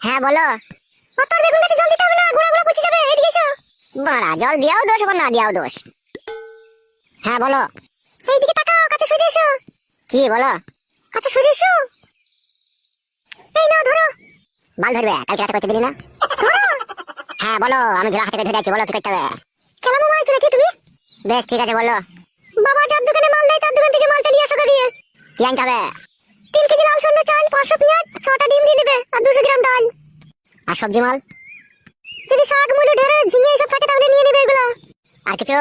হ্যাঁ বলো। তোর বেগুন জল দিয়াও দোষ না দিয়াও দোষ। হ্যাঁ বলো। এইদিকে তাকাও, কাছে সরে এসো। কি, বলো? কাছে সরে এসো। এই ধরো। ধরবে, কালকে রাতে দিলি না? ধরো। হ্যাঁ বলো, আমি জোড়া হাতে ধরে আছি, বলো, কি করতে হবে? কি তুমি? বেশ, ঠিক আছে, বলো। বাবা, যার দোকানে মাল দেয় তার দোকান থেকে মালটা নিয়ে আসো করিয়ে কি আনতে হবে? তিন কেজি লাল সন্ন্য চাল, পাঁচশো পেঁয়াজ, ছটা ডিম নিয়ে নেবে, আর দুশো গ্রাম ডাল। আর সবজি মাল? যদি শাক মুলো ঢেঁড়স ঝিঙে এসব থাকে তাহলে নিয়ে নেবে এগুলো। আর কিছু?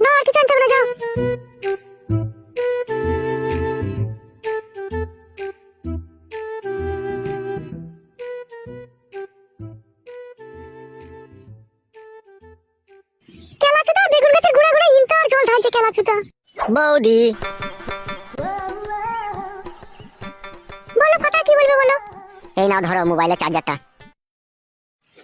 না আর কিছু আনতে হবে না যাও। বৌদি। বলো ফাটা কি বলবে বলো? এই নাও ধরো মোবাইলের চার্জারটা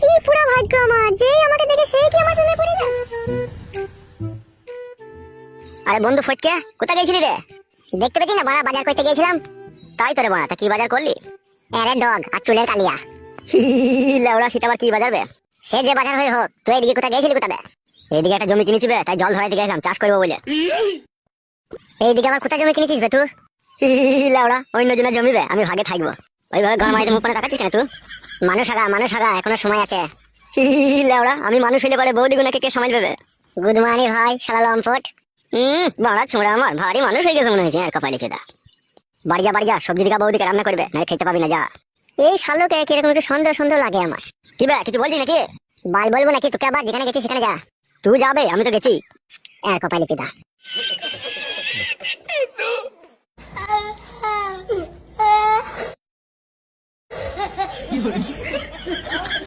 কি পুরো ভাগ্য আমার? যেই আমাকে দেখে সেই কি আমার প্রেমে পড়ে আরে বন্ধু ফটকে গেছিলি রে? দেখতে পেয়েছি না, বাড়া বাজার করতে গেছিলাম তাই তোরে বাড়া তা কি বাজার করলি? আরে ডগ, আর চুলের কালিয়া। লেওড়া, সেটা আবার কি সে যে বাজার হয়ে হোক, তুই এদিকে কোথায় গেছিলি কোথায় এইদিকে একটা জমি কিনেছি তাই জল ধরাইতে গেছিলাম চাষ করব বলে। এইদিকে আমার কোথায় জমি কিনেছিস বে তুই? লেওড়া, অন্য জনের জমি বে, আমি ভাগে থাকব। ওইভাবে ঘর মারিতে মুখ তাকাচ্ছিস কেন তুই? মানুষ আগা মানুষ আগা এখনও সময় আছে। লেওড়া, আমি মানুষ হইলে পরে বৌদি গুনাকে কে সামাল পাবে গুড মর্নিং ভাই, শালা লম্পট। হুম বাড়া ছোঁড়া আমার, ভারী মানুষ হয়ে গেছে মনে হয়েছে, আর কপালে চোদা। বাড়ি যা বাড়ি যা, সবজি দিকা বৌদিকে রান্না করবে না খেতে পাবি না, যা। এই শালোকে কীরকম একটু সন্দেহ সন্দেহ লাগে আমার? কি বে, কিছু বলছি নাকি? বাল বলব নাকি, তোকে আবার যেখানে গেছি সেখানে যা। তুই যাবে, আমি তো গেছি। আর কপালে চুদা। feeling.